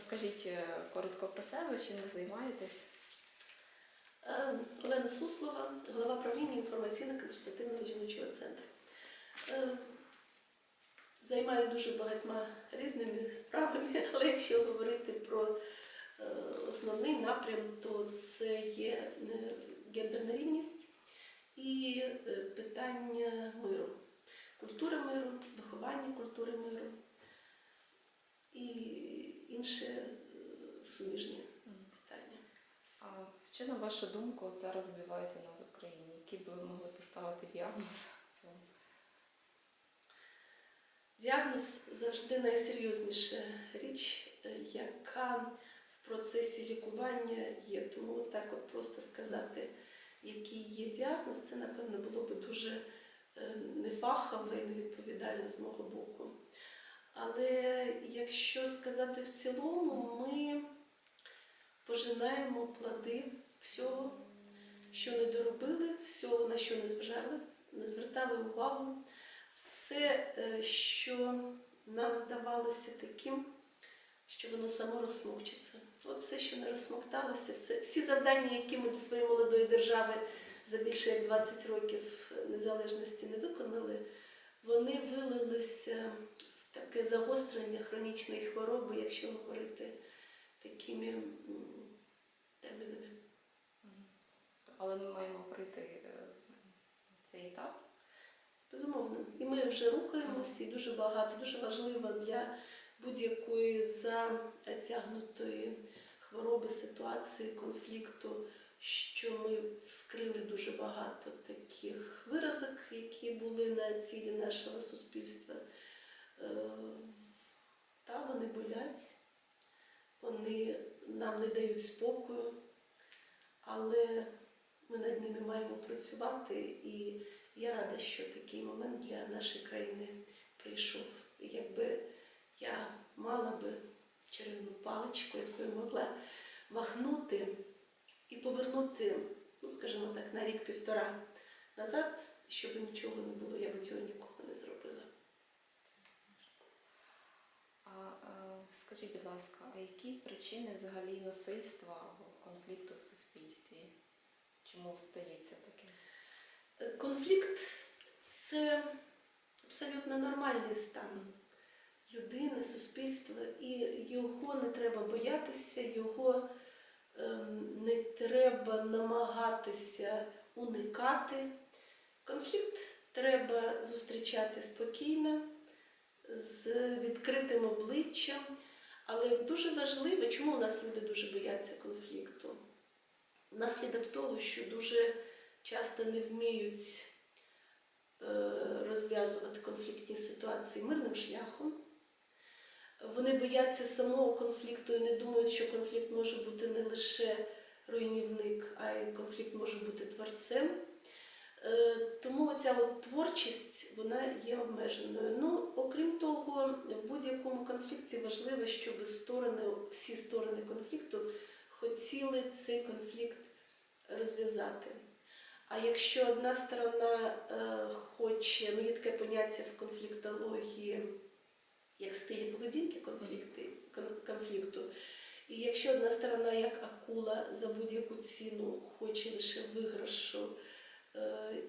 Розкажіть е, коротко про себе, чим ви займаєтесь. Е, Олена Суслова, голова правління інформаційно-консультативного жіночого центру. Е, Займаюся дуже багатьма різними справами, але якщо говорити про е, основний напрям, то це є е, гендерна рівність і питання миру, культура миру, виховання культури миру і інші е, суміжні питання. А що на вашу думку от зараз відбувається у нас в Україні? Які б ви могли поставити діагноз цьому? Діагноз завжди найсерйозніша річ, е, яка в процесі лікування є. Тому так от просто сказати, який є діагноз, це, напевно, було б дуже е, нефахово і невідповідально з мого боку. Але якщо сказати в цілому, ми пожинаємо плоди всього, що не доробили, всього, на що не зважали, не звертали увагу все, е, що нам здавалося таким, що воно само розсмокчиться. От все, що не розсмокталося, все, всі завдання, які ми для своєї молодої держави за більше як 20 років незалежності не виконали, вони вилилися таке загострення хронічної хвороби, якщо говорити такими термінами. Але ми маємо пройти е, цей етап. Безумовно, і ми вже рухаємося, і дуже багато, дуже важливо для будь-якої затягнутої хвороби, ситуації, конфлікту, що ми вскрили дуже багато таких виразок, які були на цілі нашого суспільства. Е, Та вони болять, вони нам не дають спокою, але ми над ними маємо працювати і я рада, що такий момент для нашої країни прийшов. І якби я мала би чарівну паличку, якою могла махнути і повернути, ну скажімо так, на рік-півтора назад, щоб нічого не було, я би цього нікого не зробила. А е, скажіть, будь ласка, а які причини взагалі насильства або конфлікту в суспільстві? Чому стається таке? Е, Конфлікт це абсолютно нормальний стан людини, суспільства, і його не треба боятися, його ем, не треба намагатися уникати. Конфлікт треба зустрічати спокійно, з відкритим обличчям. Але дуже важливо, чому у нас люди дуже бояться конфлікту? Внаслідок того, що дуже часто не вміють е, розв'язувати конфліктні ситуації мирним шляхом. Вони бояться самого конфлікту і не думають, що конфлікт може бути не лише руйнівник, а й конфлікт може бути творцем. Е, Тому ця творчість вона є обмеженою. Ну, окрім того, в будь-якому конфлікті важливо, щоб сторони, всі сторони конфлікту хотіли цей конфлікт розв'язати. А якщо одна сторона е, хоче, ну є таке поняття в конфліктології, як стилі поведінки конфлікту. І якщо одна сторона, як акула, за будь-яку ціну хоче лише виграшу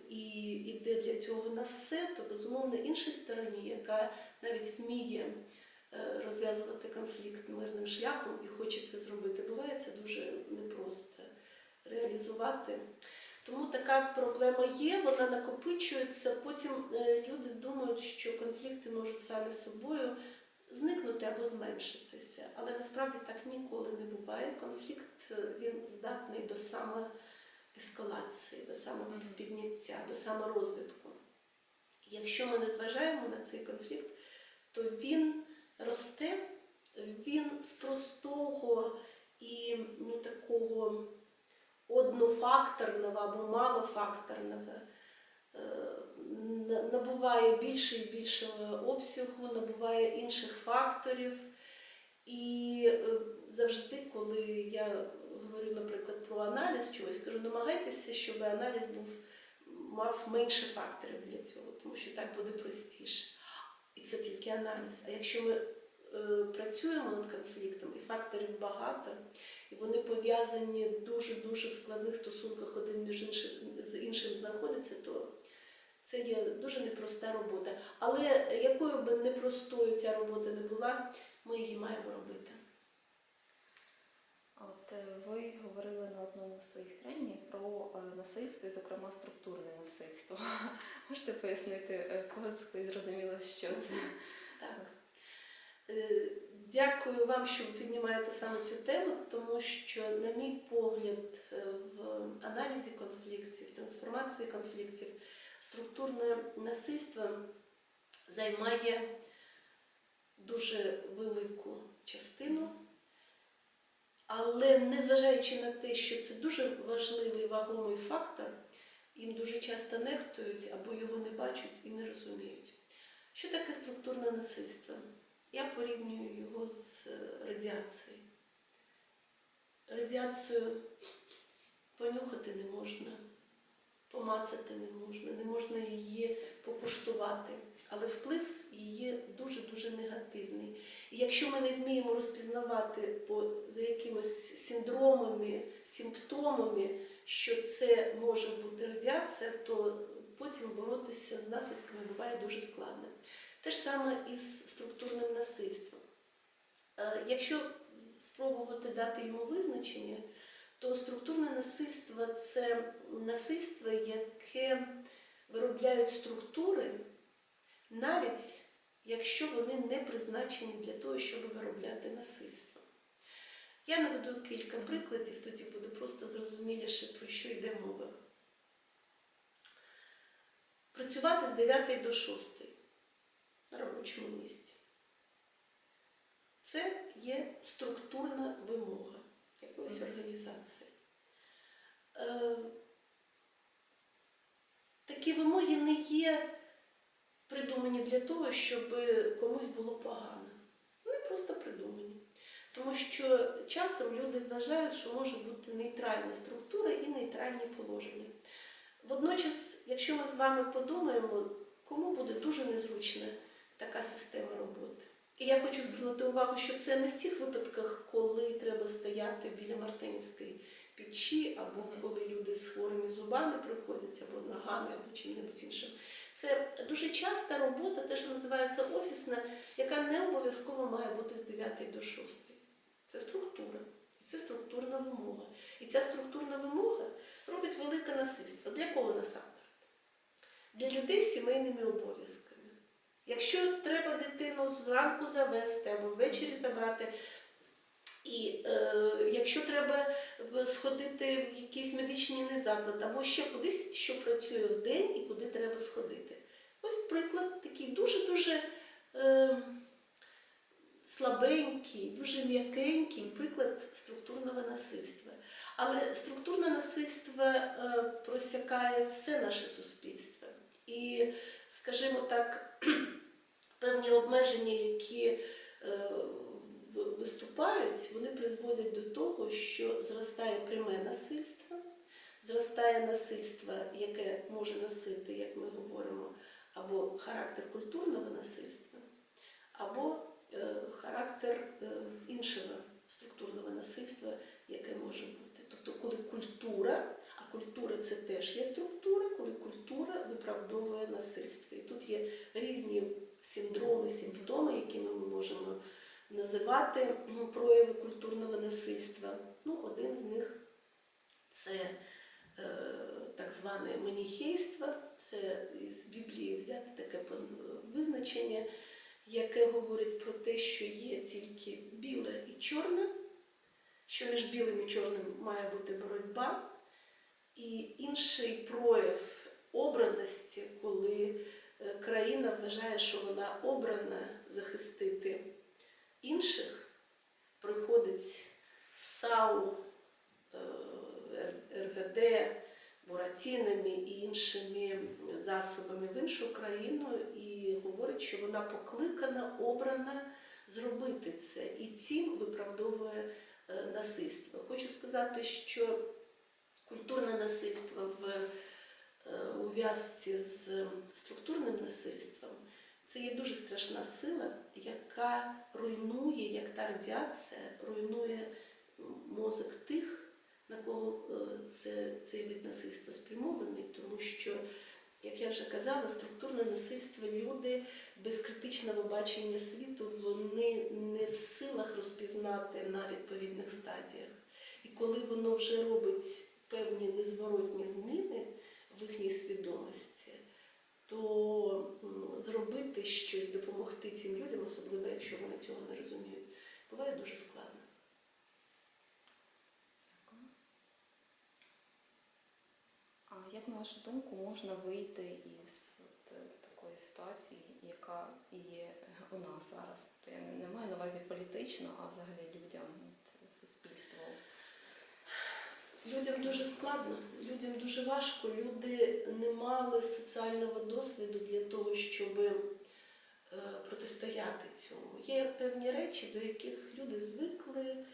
і йде для цього на все, то безумовно іншій стороні, яка навіть вміє е, розв'язувати конфлікт мирним шляхом і хоче це зробити, буває це дуже непросто реалізувати. Тому така проблема є, вона накопичується. Потім е, люди думають, що конфлікти можуть самі собою зникнути або зменшитися. Але насправді так ніколи не буває. Конфлікт е, він здатний до самоескалації, до самопідняття, до саморозвитку. Якщо ми не зважаємо на цей конфлікт, то він росте, він з простого і ну, такого однофакторного або малофакторного е, набуває більше і більшого обсягу, набуває інших факторів. І е, завжди, коли я говорю, наприклад, про аналіз чогось, кажу, намагайтеся, щоб аналіз був, мав менше факторів для цього, тому що так буде простіше. І це тільки аналіз. А якщо ми е, працюємо над конфліктом, і факторів багато, і вони пов'язані дуже-дуже в складних стосунках один між іншим з іншим знаходяться, то це є дуже непроста робота. Але якою би непростою ця робота не була, ми її маємо робити. От е, ви говорили на одному з своїх тренінгів про е, насильство, і, зокрема, структурне насильство. Можете пояснити е, коротко і зрозуміло, що це? Так. Дякую вам, що ви піднімаєте саме цю тему, тому що, на мій погляд, в аналізі конфліктів, трансформації конфліктів, структурне насильство займає дуже велику частину. Але незважаючи на те, що це дуже важливий вагомий фактор, їм дуже часто нехтують або його не бачать і не розуміють. Що таке структурне насильство? Я порівнюю його з е, радіацією. Радіацію понюхати не можна, помацати не можна, не можна її покуштувати, але вплив її дуже-дуже негативний. І якщо ми не вміємо розпізнавати по, за якимись синдромами, симптомами, що це може бути радіація, то потім боротися з наслідками буває дуже складно. Те ж саме і з структурним насильством. Е, Якщо спробувати дати йому визначення, то структурне насильство це насильство, яке виробляють структури, навіть якщо вони не призначені для того, щоб виробляти насильство. Я наведу кілька прикладів, тоді буде просто зрозуміліше, про що йде мова. Працювати з 9 до 6 на робочому місці. Це є структурна вимога якоїсь організації. Е, такі вимоги не є придумані для того, щоб комусь було погано. Вони просто придумані. Тому що часом люди вважають, що може бути нейтральна структура і нейтральні положення. Водночас, якщо ми з вами подумаємо, кому буде дуже незручна така система роботи. І я хочу звернути увагу, що це не в тих випадках, коли треба стояти біля Мартинівської печі, або коли люди з хворими зубами приходять, або ногами, або чим-небудь іншим. Це дуже часта робота, те, що називається офісна, яка не обов'язково має бути з 9 до 6. Це структура. І це структурна вимога. І ця структурна вимога робить велике насильство. Для кого насамперед? Для людей з сімейними обов'язками. Якщо треба дитину зранку завести або ввечері забрати, і е, якщо треба сходити в якийсь медичний заклад, або ще кудись, що працює в день і куди треба сходити. Ось приклад такий дуже-дуже е, слабенький, дуже м'якенький приклад структурного насильства. Але структурне насильство е, просякає все наше суспільство. І, скажімо так, певні обмеження, які е, виступають, вони призводять до того, що зростає пряме насильство, зростає насильство, яке може носити, як ми говоримо, або характер культурного насильства, або е, характер е, іншого структурного насильства, яке може бути. Тобто, коли культура, а культура це теж є структура, коли культура виправдовує насильство. І тут є різні називати прояви культурного насильства. Ну, один з них це е, так зване маніхейство, це із Біблії взяти таке визначення, яке говорить про те, що є тільки біле і чорне, що між білим і чорним має бути боротьба, і інший прояв обраності, коли е, країна вважає, що вона обрана захистити інших, приходить САУ, е, РГД, буратінами і іншими засобами в іншу країну і говорить, що вона покликана, обрана зробити це. І цим виправдовує е, насильство. Хочу сказати, що культурне насильство в е, ув'язці з структурним насильством це є дуже страшна сила, яка руйнує, як та радіація, руйнує мозок тих, на кого е, це, цей вид насильства спрямований, тому що, як я вже казала, структурне насильство люди без критичного бачення світу вони не в силах розпізнати на відповідних стадіях. І коли воно вже робить певні незворотні зміни в їхній свідомості, то зробити щось, допомогти цим людям, особливо якщо вони цього не розуміють, буває дуже складно. А як на вашу думку можна вийти із от, е, такої ситуації, яка є у нас зараз? То я не, маю на увазі політично, а взагалі людям, суспільству. Людям дуже складно, людям дуже важко. Люди не мали соціального досвіду для того, щоб е, протистояти цьому. Є певні речі, до яких люди звикли.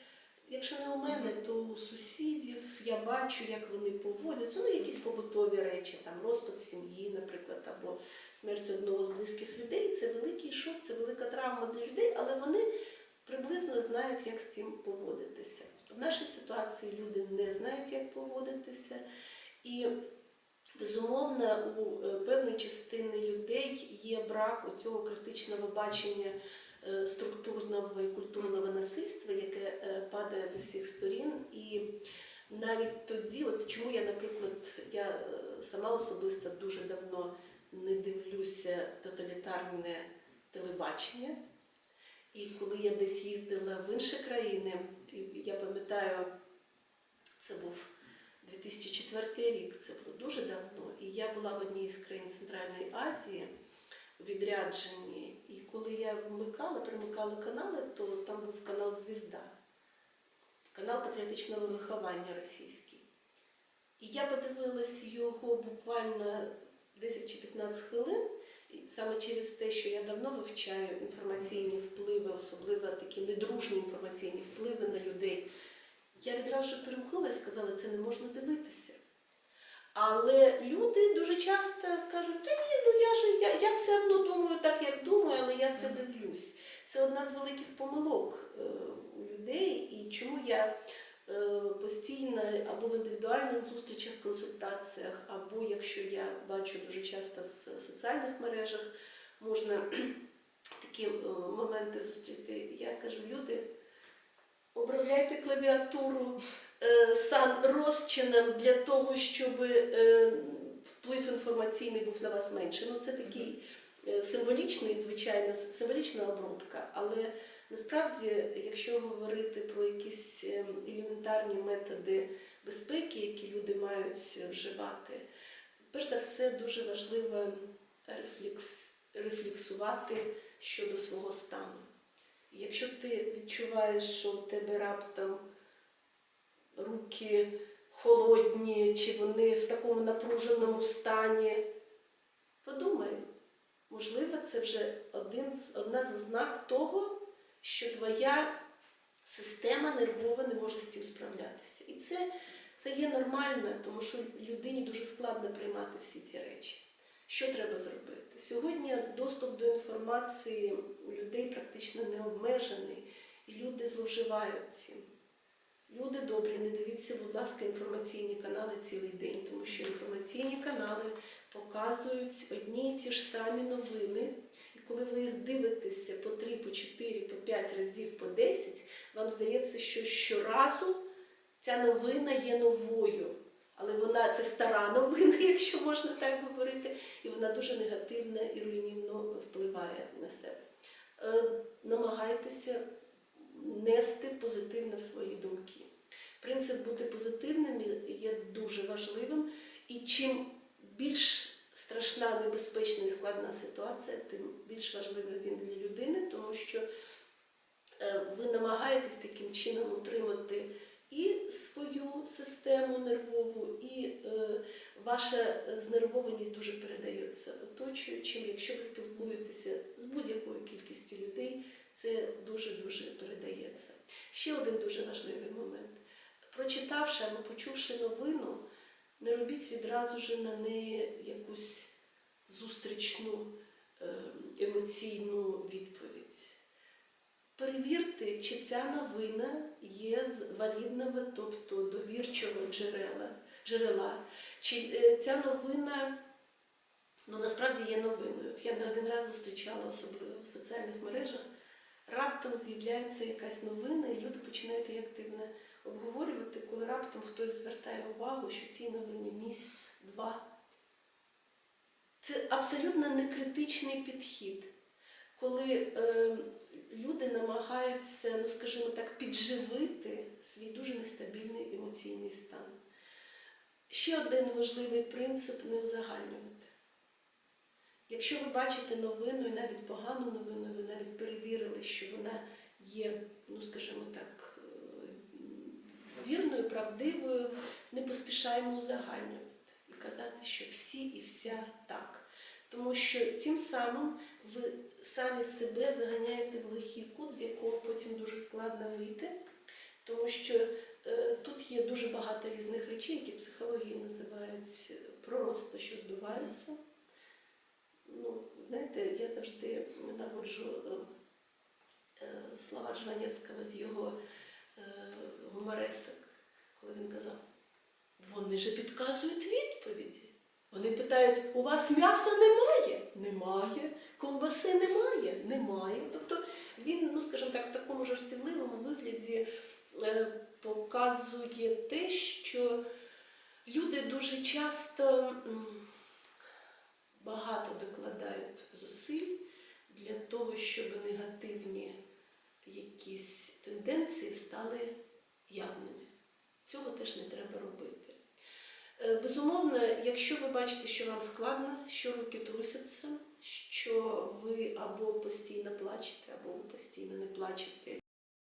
Якщо не у мене, то у сусідів я бачу, як вони поводяться. Ну, якісь побутові речі, там розпад сім'ї, наприклад, або смерть одного з близьких людей. Це великий шок, це велика травма для людей, але вони приблизно знають, як з цим поводитися. В нашій ситуації люди не знають, як поводитися, і безумовно у е, певної частини людей є брак цього критичного бачення е, структурного і культурного насильства, яке е, падає з усіх сторін. І навіть тоді, от чому я, наприклад, я сама особисто дуже давно не дивлюся тоталітарне телебачення. І коли я десь їздила в інші країни, я пам'ятаю, це був 2004 рік, це було дуже давно. І я була в одній з країн Центральної Азії у відрядженні. І коли я вмикала, примикала канали, то там був канал Звізда, канал патріотичного виховання російський. І я подивилась його буквально 10 чи 15 хвилин. Саме через те, що я давно вивчаю інформаційні впливи, особливо такі недружні інформаційні впливи на людей, я відразу перемкнула і сказала, це не можна дивитися. Але люди дуже часто кажуть, та ні, ну я ж я, я все одно думаю так, як думаю, але я це дивлюсь. Це одна з великих помилок е, у людей, і чому я постійно або в індивідуальних зустрічах, консультаціях, або якщо я бачу дуже часто в соціальних мережах, можна такі е, моменти зустріти. Я кажу, люди, обробляйте клавіатуру е, сан розчином для того, щоб е, вплив інформаційний був на вас менше. Ну, це такий е, символічний, звичайно, символічна обробка, але насправді, якщо говорити про якісь е, елементарні методи безпеки, які люди мають вживати, перш за все дуже важливо рефлекс, рефлексувати щодо свого стану. Якщо ти відчуваєш, що у тебе раптом руки холодні, чи вони в такому напруженому стані, подумай, можливо, це вже один одна з ознак того, що твоя система нервова не може з цим справлятися. І це, це є нормально, тому що людині дуже складно приймати всі ці речі. Що треба зробити? Сьогодні доступ до інформації у людей практично не обмежений, і люди зловживають цим. Люди добрі, не дивіться, будь ласка, інформаційні канали цілий день, тому що інформаційні канали показують одні і ті ж самі новини. Коли ви їх дивитеся по 3, по 4, по 5 разів, по 10, вам здається, що щоразу ця новина є новою. Але вона це стара новина, якщо можна так говорити, і вона дуже негативно і руйнівно впливає на себе. Е, намагайтеся нести позитивне в свої думки. Принцип бути позитивним є дуже важливим, і чим більш страшна, небезпечна і складна ситуація, тим більш важливий він для людини, тому що е, ви намагаєтесь таким чином утримати і свою систему нервову, і е, ваша знервованість дуже передається оточуючим. Якщо ви спілкуєтеся з будь-якою кількістю людей, це дуже-дуже передається. Ще один дуже важливий момент. Прочитавши або почувши новину, не робіть відразу ж на неї якусь зустрічну е, емоційну відповідь. Перевірте, чи ця новина є з валідного, тобто довірчого джерела, джерела. Чи е, ця новина ну, насправді є новиною. От я не один раз зустрічала, особливо в соціальних мережах, раптом з'являється якась новина, і люди починають її активно обговорювати, коли раптом хтось звертає увагу, що цій новині місяць, два. Це абсолютно некритичний підхід, коли е, люди намагаються, ну скажімо так, підживити свій дуже нестабільний емоційний стан. Ще один важливий принцип не узагальнювати. Якщо ви бачите новину, і навіть погану новину, ви навіть перевірили, що вона є, ну скажімо так, е, вірною, правдивою, не поспішаємо узагальнювати і казати, що всі і вся так. Тому що цим самим ви самі себе заганяєте в лихий кут, з якого потім дуже складно вийти, тому що е, тут є дуже багато різних речей, які в психології називають е, пророцтва, що збиваються. Ну, знаєте, я завжди наводжу е, е, слова Жванецького з його е, гуморесок, коли він казав, вони же підказують відповіді. Вони питають, у вас м'яса немає? Немає. Ковбаси немає? Немає. Тобто він, ну скажімо так, в такому жартівливому вигляді е, показує те, що люди дуже часто багато докладають зусиль для того, щоб негативні якісь тенденції стали явними. Цього теж не треба робити. Е, Безумовно, якщо ви бачите, що вам складно, що руки трусяться, що ви або постійно плачете, або ви постійно не плачете,